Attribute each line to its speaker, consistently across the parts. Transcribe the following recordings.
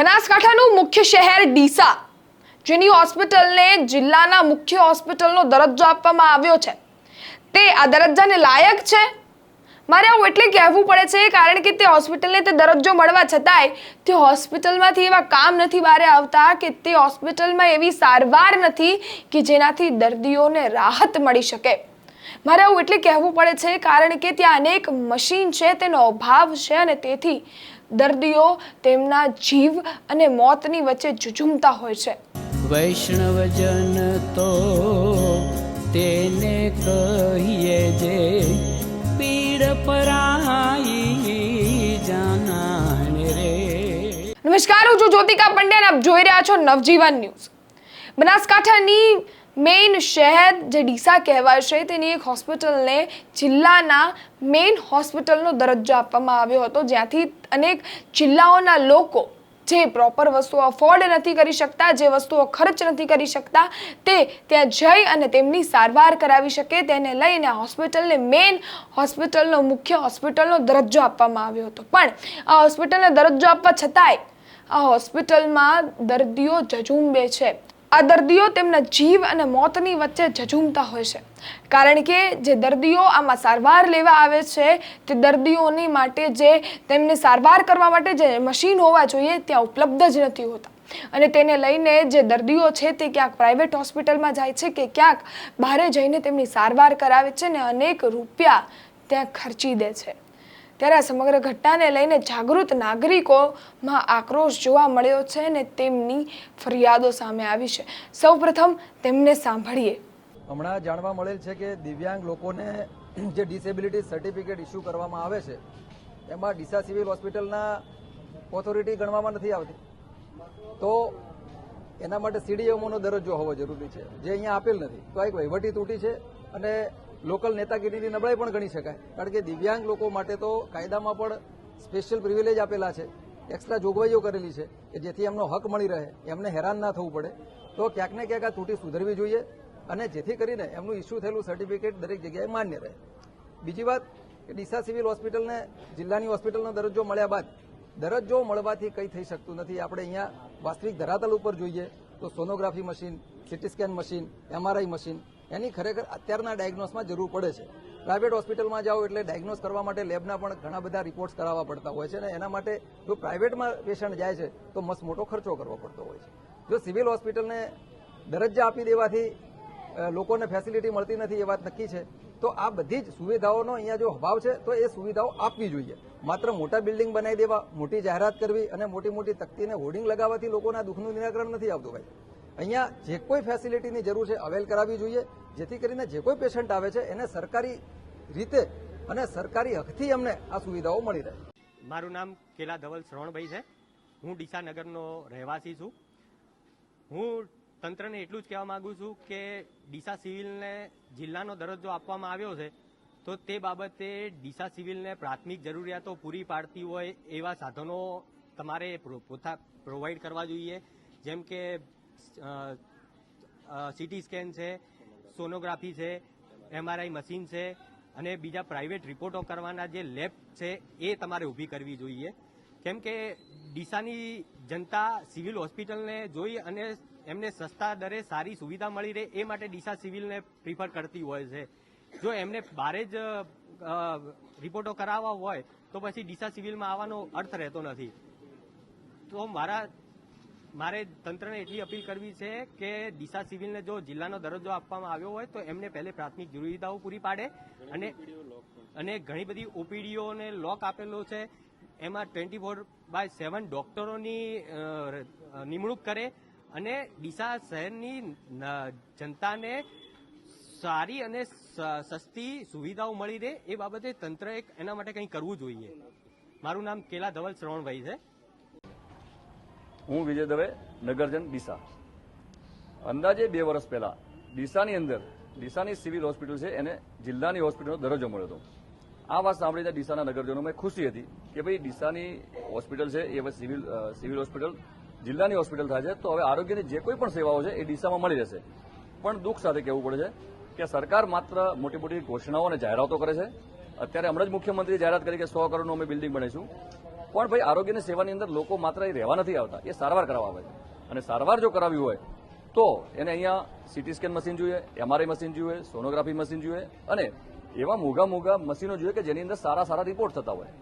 Speaker 1: બનાસકાંઠાનું મુખ્ય શહેર ડીસા, જેની હોસ્પિટલને જિલ્લાના મુખ્ય હોસ્પિટલનો દરજ્જો આપવામાં આવ્યો છે. તે આ દરજ્જાને લાયક છે? મારે આવું એટલે કહેવું પડે છે કારણ કે તે હોસ્પિટલને તે દરજ્જો મળવા છતાંય તે હોસ્પિટલમાંથી એવા કામ નથી બહાર આવતા કે તે હોસ્પિટલમાં એવી સારવાર નથી કે જેનાથી દર્દીઓને રાહત મળી શકે. મારે આવું એટલે કહેવું પડે છે કારણ કે ત્યાં અનેક મશીન છે તેનો અભાવ છે અને તેથી દર્દીઓ તેમના જીવ અને મોતની વચ્ચે ઝૂઝુમતા હોય છે.
Speaker 2: વૈષ્ણવજન તો તેને કહીએ જે પીડ પરાઈ જાનાને રે.
Speaker 1: નમસ્કાર હું છું જ્યોતિકા પંડ્યા આપ જોઈ રહ્યા છો નવજીવન ન્યૂઝ. બનાસકાંઠાની મેઇન શહેર જે ડીસા કહેવાય છે, તેની એક હોસ્પિટલને જિલ્લાના મેઇન હોસ્પિટલનો દરજ્જો આપવામાં આવ્યો હતો. જ્યાંથી અનેક જિલ્લાઓના લોકો જે પ્રોપર વસ્તુઓ અફોર્ડ નથી કરી શકતા, જે વસ્તુઓ ખર્ચ નથી કરી શકતા, તે ત્યાં જઈ અને તેમની સારવાર કરાવી શકે. તેને લઈને હોસ્પિટલને મેઇન હોસ્પિટલનો મુખ્ય હોસ્પિટલનો દરજ્જો આપવામાં આવ્યો હતો. પણ આ હોસ્પિટલને દરજ્જો આપવા છતાંય આ હોસ્પિટલમાં દર્દીઓ જજુંબે છે. આ દર્દીઓ તેમના જીવ અને મોતની વચ્ચે ઝઝૂમતા હોય છે. કારણ કે જે દર્દીઓ આમાં સારવાર લેવા આવે છે, તે દર્દીઓની માટે જે તેમને સારવાર કરવા માટે જે મશીન હોવા જોઈએ, ત્યાં ઉપલબ્ધ જ નથી હોતા. અને તેને લઈને જે દર્દીઓ છે, તે ક્યાંક પ્રાઇવેટ હોસ્પિટલમાં જાય છે કે ક્યાંક બહારે જઈને તેમની સારવાર કરાવે છે ને અનેક રૂપિયા ત્યાં ખર્ચી દે છે. ત્યારે આ સમગ્ર ઘટનાને લઈને જાગૃત નાગરિકોમાં આક્રોશ જોવા મળ્યો છે અને તેમની ફરિયાદો સામે આવી છે. સૌપ્રથમ તેમને સાંભળીએ.
Speaker 3: હમણાં જાણવા મળેલ છે કે દિવ્યાંગ લોકોને જે ડિસેબિલિટી સર્ટિફિકેટ ઇસ્યુ કરવામાં આવે છે, એમાં ડીસા સિવિલ હોસ્પિટલના ઓથોરિટી ગણવામાં નથી આવતી. તો એના માટે સીડીએમઓનો દરજ્જો હોવો જરૂરી છે. જે અહીંયા આપેલ નથી. તો એક વહીવટી તૂટી છે અને લોકલ નેતાગીરીની નબળાઈ પણ ગણી શકાય. કારણ કે દિવ્યાંગ લોકો માટે તો કાયદામાં પણ સ્પેશિયલ પ્રિવિલેજ આપેલા છે. એક્સ્ટ્રા જોગવાઈઓ કરેલી છે કે જેથી એમનો હક મળી રહે. એમને હેરાન ના થવું પડે. તો ક્યાંક ને ક્યાંક આ તૂટી સુધરવી જોઈએ અને જેથી કરીને એમનું ઇસ્યુ થયેલું સર્ટિફિકેટ દરેક જગ્યાએ માન્ય રહે. બીજી વાત કે ડીસા સિવિલ હોસ્પિટલને જિલ્લાની હોસ્પિટલનો દરજ્જો મળ્યા બાદ દરજ્જો મળવાથી કંઈ થઈ શકતું નથી. આપણે અહીંયા વાસ્તવિક ધરાતલ ઉપર જોઈએ તો sonography machine CT scan machine MRI machine એની ખરેખર અત્યારના ડાયગ્નોસમાં જરૂર પડે છે. પ્રાઇવેટ હોસ્પિટલમાં જાઓ એટલે ડાયગ્નોસ કરવા માટે લેબના પણ ઘણા બધા રિપોર્ટ્સ કરાવવા પડતા હોય છે અને એના માટે જો પ્રાઇવેટમાં પેશન્ટ જાય છે, તો મસ્ત મોટો ખર્ચો કરવો પડતો હોય છે. જો સિવિલ હોસ્પિટલને દરજ્જા આપી દેવાથી લોકોને ફેસિલિટી મળતી નથી એ વાત નક્કી છે, તો આ બધી જ સુવિધાઓનો અહીંયા જો અભાવ છે, તો એ સુવિધાઓ આપવી જોઈએ. માત્ર મોટા બિલ્ડિંગ બનાવી દેવા, મોટી જાહેરાત કરવી અને મોટી મોટી તકતીને હોર્ડિંગ લગાવવાથી લોકોના દુઃખનું નિરાકરણ નથી આવતું ભાઈ. અહીંયા જે કોઈ ફેસિલિટીની જરૂર છે અવેલ કરાવવી જોઈએ. જેથી કરીને જે કોઈ પેશન્ટ આવે છે, એને સરકારી રીતે અને સરકારી હકથી અમને આ સુવિધાઓ મળી રહે.
Speaker 4: મારું નામ કેલા ધવલ શ્રવણભાઈ છે. હું ડીસા નગરનો રહેવાસી છું. હું તંત્રને એટલું જ કહેવા માંગુ છું કે ડીસા સિવિલને જિલ્લાનો દરજ્જો આપવામાં આવ્યો છે, તો તે બાબતે ડીસા સિવિલને પ્રાથમિક જરૂરિયાતો પૂરી પાડતી હોય એવા સાધનો તમારે પોતા પ્રોવાઈડ કરવા જોઈએ. જેમ કે સીટી સ્કેન છે સોનોગ્રાફી છે એમઆરઆઈ મશીન છે અને બીજા પ્રાઇવેટ રિપોર્ટો કરવાના જે લેબ છે એ તમારે ઊભી કરવી જોઈએ. કેમ કે ડીસાની જનતા સિવિલ હોસ્પિટલને જોઈ અને એમને સસ્તા દરે સારી સુવિધા મળી રહે એ માટે ડીસા સિવિલને પ્રિફર કરતી હોય છે. જો એમને બારે જ રિપોર્ટો કરાવવા હોય તો પછી ડીસા સિવિલમાં આવવાનો અર્થ રહેતો નથી. તો મારા મારે તંત્રને એટલી અપીલ કરવી છે કે દિશા સિવિલને જો જિલ્લાનો દરજ્જો આપવામાં આવ્યો હોય તો એમને પહેલે પ્રાથમિક સુવિધાઓ પૂરી પાડે અને અને ઘણી બધી ઓપીડીઓને લોક આપેલો છે. એમાં ટ્વેન્ટી ફોર બાય સેવન ડોક્ટરોની નિમણૂક કરે અને ડીસા શહેરની જનતાને સારી અને સ- સસ્તી સુવિધાઓ મળી રહે એ બાબતે તંત્ર એક એના માટે કંઈ કરવું જોઈએ. મારું નામ કેલા ધવલ શ્રવણભાઈ છે.
Speaker 5: હું વિજય દવે, નગરજન ડીસા. અંદાજે બે વર્ષ પહેલા ડીસાની અંદર, ડીસાની સિવિલ હોસ્પિટલ છે, એને જિલ્લાની હોસ્પિટલનો દરજ્જો મળ્યો હતો. આ વાત સાંભળીને ડીસાના નગરજનોમાં ખુશી હતી કે ભાઈ ડીસાની હોસ્પિટલ છે, એ હવે સિવિલ સિવિલ હોસ્પિટલ, જિલ્લાની હોસ્પિટલ થાય છે, તો હવે આરોગ્યની જે કોઈ પણ સેવાઓ છે એ ડીસામાં મળી રહેશે. પણ દુઃખ સાથે કહેવું પડે છે કે સરકાર માત્ર મોટી મોટી ઘોષણાઓ અને જાહેરાતો કરે છે. અત્યારે હમણાં જ મુખ્યમંત્રીએ જાહેરાત કરી કે સો કરોડનું અમે બિલ્ડિંગ બનાવીશું. પણ ભાઈ આરોગ્યની સેવાની અંદર લોકો માત્ર એ રહેવા નથી આવતા, એ સારવાર કરાવવા આવે છે. અને સારવાર જો કરાવી હોય, તો એને અહીંયા સીટી સ્કેન મશીન જોઈએ એમઆરઆઈ મશીન જોઈએ સોનોગ્રાફી મશીન જોઈએ અને એવા મોંઘા મોંઘા મશીનો જોઈએ કે જેની અંદર સારા સારા રિપોર્ટ થતા હોય.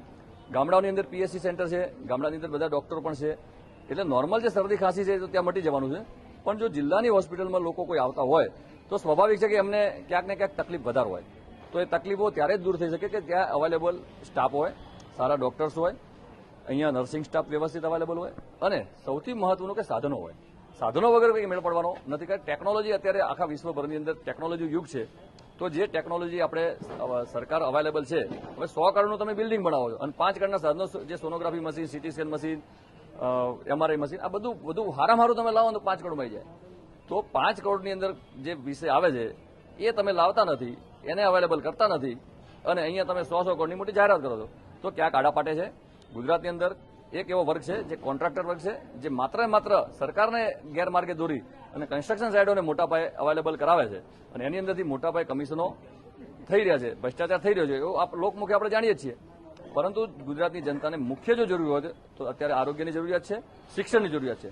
Speaker 5: ગામડાઓની અંદર પીએસસી સેન્ટર છે, ગામડાની અંદર બધા ડોક્ટરો પણ છે. એટલે નોર્મલ જે શરદી ખાંસી છે તો ત્યાં મટી જવાનું છે. પણ જો જિલ્લાની હોસ્પિટલમાં લોકો કોઈ આવતા હોય, તો સ્વાભાવિક છે કે એમને ક્યાંક ને ક્યાંક તકલીફ વધારે હોય. તો એ તકલીફો ત્યારે જ દૂર થઈ શકે કે ત્યાં અવેલેબલ સ્ટાફ હોય, સારા ડોક્ટર્સ હોય અહીંયા નર્સિંગ સ્ટાફ વ્યવસ્થિત અવેલેબલ હોય અને સૌથી મહત્વનું કે સાધનો હોય. સાધનો વગર કંઈ મેળ પડવાનો નથી, કારણ ટેકનોલોજી અત્યારે આખા વિશ્વભરની અંદર ટેકનોલોજી યુગ છે. તો જે ટેકનોલોજી આપણે સરકાર અવેલેબલ છે, હવે સો કરોડનું તમે બિલ્ડિંગ બનાવો છો અને પાંચ કરોડના સાધનો જે sonography machine, CT scan machine MRI machine, આ બધું બધું હારામ હારું તમે લાવો તો પાંચ કરોડમાં આવી જાય. તો પાંચ કરોડની અંદર જે વિષય આવે છે, એ તમે લાવતા નથી, એને અવેલેબલ કરતા નથી અને અહીંયા તમે સો સો કરોડની મોટી જાહેરાત કરો છો. તો ક્યાંક આડા પાટે છે ગુજરાતની અંદર એક એવો વર્ગ છે જે કોન્ટ્રાક્ટર વર્ગ છે, જે માત્ર માત્ર સરકારને ગેરમાર્ગે દોરી અને કન્સ્ટ્રક્શન સાઇટોને મોટા પાયે અવેલેબલ કરાવે છે. અને એની અંદરથી મોટા પાયે કમિશનો થઈ રહ્યા છે, ભ્રષ્ટાચાર થઈ રહ્યો છે, એવું આપ લોકમુખે આપણે જાણીએ છીએ. પરંતુ ગુજરાતની જનતાને મુખ્ય જો જરૂર હોય તો અત્યારે આરોગ્યની જરૂરિયાત છે, શિક્ષણની જરૂરિયાત છે.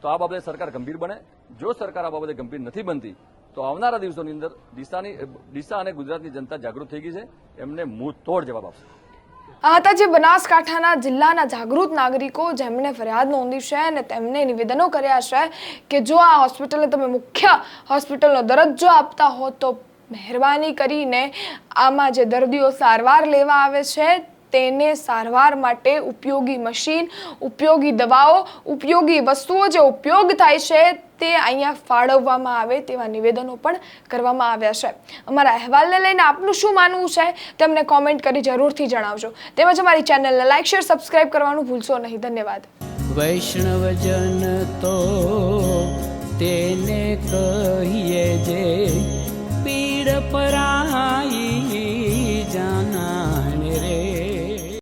Speaker 5: તો આ બાબતે સરકાર ગંભીર બને. જો સરકાર આ બાબતે ગંભીર નથી બનતી, તો આવનારા દિવસોની અંદર ડીસાની ડીસા અને ગુજરાતની જનતા જાગૃત થઈ ગઈ છે. એમને તોડ જવાબ આપશે.
Speaker 1: આ હતા જે બનાસકાંઠાના જિલ્લાના જાગૃત નાગરિકો જેમણે ફરિયાદ નોંધી છે અને તેમને નિવેદનો કર્યા છે કે જો આ હોસ્પિટલને તમે મુખ્ય હોસ્પિટલનો દરજ્જો આપતા હો તો મહેરબાની કરીને આમાં જે દર્દીઓ સારવાર લેવા આવે છે તેને સારવાર માટે ઉપયોગી મશીન, ઉપયોગી દવાઓ, ઉપયોગી વસ્તુઓ જે ઉપયોગ થાય છે તે અહીંયા ફાળવવામાં આવે તેવા નિવેદનો પણ કરવામાં આવ્યા છે. અમારા અહેવાલને લઈને આપનું શું માનવું છે તેમને કોમેન્ટ કરી જરૂરથી જણાવજો. તેમજ અમારી ચેનલને લાઇક શેર સબસ્ક્રાઇબ કરવાનું ભૂલશો નહીં. ધન્યવાદ.
Speaker 2: વૈષ્ણવજન તો તેને કહીએ જે પીડ પરા